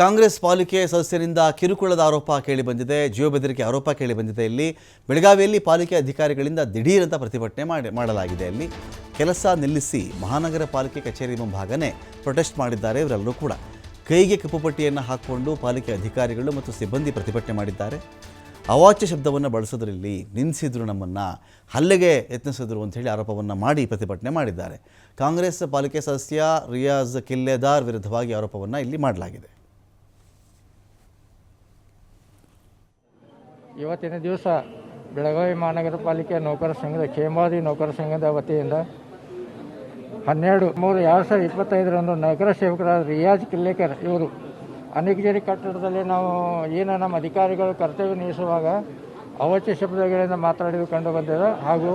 ಕಾಂಗ್ರೆಸ್ ಪಾಲಿಕೆ ಸದಸ್ಯರಿಂದ ಕಿರುಕುಳದ ಆರೋಪ ಕೇಳಿಬಂದಿದೆ ಜೀವ ಬೆದರಿಕೆ ಆರೋಪ ಕೇಳಿಬಂದಿದೆ ಇಲ್ಲಿ ಬೆಳಗಾವಿಯಲ್ಲಿ ಪಾಲಿಕೆ ಅಧಿಕಾರಿಗಳಿಂದ ದಿಢೀರಂತ ಪ್ರತಿಭಟನೆ ಮಾಡಿ, ಮಾಡಲಾಗಿದೆ. ಅಲ್ಲಿ ಕೆಲಸ ನಿಲ್ಲಿಸಿ ಮಹಾನಗರ ಪಾಲಿಕೆ ಕಚೇರಿ ಮುಂಭಾಗನೇ ಪ್ರೊಟೆಸ್ಟ್ ಮಾಡಿದ್ದಾರೆ ಇವರೆಲ್ಲರೂ ಕೂಡ. ಕೈಗೆ ಕಪ್ಪು ಪಟ್ಟಿಯನ್ನು ಹಾಕಿಕೊಂಡು ಪಾಲಿಕೆ ಅಧಿಕಾರಿಗಳು ಮತ್ತು ಸಿಬ್ಬಂದಿ ಪ್ರತಿಭಟನೆ ಮಾಡಿದ್ದಾರೆ. ಅವಾಚ್ಯ ಶಬ್ದವನ್ನು ಬಳಸೋದ್ರಲ್ಲಿ ನಿಲ್ಲಿಸಿದ್ರು ನಮ್ಮನ್ನು, ಹಲ್ಲೆಗೆ ಯತ್ನಿಸಿದ್ರು ಅಂಥೇಳಿ ಆರೋಪವನ್ನು ಮಾಡಿ ಪ್ರತಿಭಟನೆ ಮಾಡಿದ್ದಾರೆ. ಕಾಂಗ್ರೆಸ್ ಪಾಲಿಕೆ ಸದಸ್ಯ ರಿಯಾಜ್ ಕಿಲ್ಲೆದಾರ್ ವಿರುದ್ಧವಾಗಿ ಆರೋಪವನ್ನು ಇಲ್ಲಿ ಮಾಡಲಾಗಿದೆ. ಇವತ್ತಿನ ದಿವಸ ಬೆಳಗಾವಿ ಮಹಾನಗರ ಪಾಲಿಕೆ ನೌಕರ ಸಂಘದ ಖೇಮಾದಿ ನೌಕರ ಸಂಘದ ವತಿಯಿಂದ ಹನ್ನೆರಡು, ಮೂರು, ಎರಡು ಸಾವಿರದ ಇಪ್ಪತ್ತೈದರಂದು ನಗರ ಸೇವಕರಾದ ರಿಯಾಜ್ ಕಿಲ್ಲೇಕರ್ ಇವರು ಅನೇಕಜೇರಿ ಕಟ್ಟಡದಲ್ಲಿ ನಾವು ಏನು ನಮ್ಮ ಅಧಿಕಾರಿಗಳು ಕರ್ತವ್ಯ ನಿಲ್ಲಿಸುವಾಗ ಅವಚ್ಯ ಶಬ್ದಗಳಿಂದ ಮಾತಾಡಿದ್ದು ಕಂಡು ಬಂದಿದೆ. ಹಾಗೂ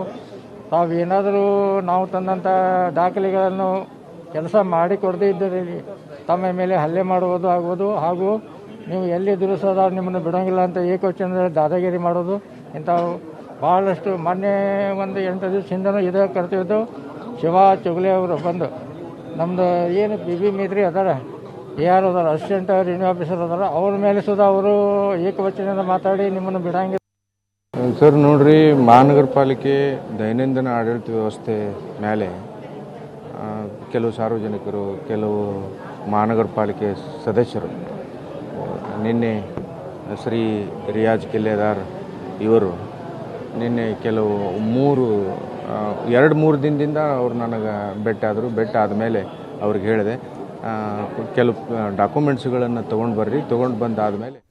ತಾವು ಏನಾದರೂ ನಾವು ತಂದಂಥ ದಾಖಲೆಗಳನ್ನು ಕೆಲಸ ಮಾಡಿಕೊಡದೇ ಇದ್ದಲ್ಲಿ ತಮ್ಮ ಮೇಲೆ ಹಲ್ಲೆ ಮಾಡುವುದು ಆಗುವುದು. ಹಾಗೂ ನೀವು ಎಲ್ಲಿ ದುರುಸೋದ ನಿಮ್ಮನ್ನು ಬಿಡೋಂಗಿಲ್ಲ ಅಂತ ಏಕವಚನದಲ್ಲಿ ದಾದಾಗಿರಿ ಮಾಡೋದು ಇಂಥವು ಭಾಳಷ್ಟು ಮೊನ್ನೆ ಒಂದು ಎಂಟು ದಿವಸ ಹಿಂದೆನೂ ಇದೇ ಕರ್ತಿದ್ದು ಶಿವ ಚುಗ್ಲೆ ಅವರು ಬಂದು ನಮ್ಮದು ಏನು ಬಿ ಬಿ ಮೇತ್ರಿ ಅದಾರ ಆರ್ ಅದಾರ, ಅಸಿಸ್ಟೆಂಟ್ ರಿನ್ಯೂ ಆಫೀಸರ್ ಅದಾರ, ಅವ್ರ ಮೇಲೆ ಸುದ ಅವರು ಏಕವಚನದಿಂದ ಮಾತಾಡಿ ನಿಮ್ಮನ್ನು ಬಿಡೋಂಗಿಲ್ಲ. ಸರ್, ನೋಡ್ರಿ, ಮಹಾನಗರ ಪಾಲಿಕೆ ದೈನಂದಿನ ಆಡಳಿತ ವ್ಯವಸ್ಥೆ ಮೇಲೆ ಕೆಲವು ಸಾರ್ವಜನಿಕರು, ಕೆಲವು ಮಹಾನಗರ ಪಾಲಿಕೆ ಸದಸ್ಯರು ನಿನ್ನೆ ಶ್ರೀ ರಿಯಾಜ್ ಕಿಲ್ಲೆದಾರ್ ಇವರು ನಿನ್ನೆ ಕೆಲವು ಮೂರು ಎರಡು ಮೂರು ದಿನದಿಂದ ಅವ್ರು ನನಗೆ ಬೆಟ್ಟಾದರು ಬೆಟ್ಟ ಆದಮೇಲೆ ಅವ್ರಿಗೆ ಹೇಳಿದೆ ಕೆಲವು ಡಾಕ್ಯುಮೆಂಟ್ಸ್ಗಳನ್ನು ತೊಗೊಂಡು ಬರ್ರಿ. ತೊಗೊಂಡು ಬಂದಾದಮೇಲೆ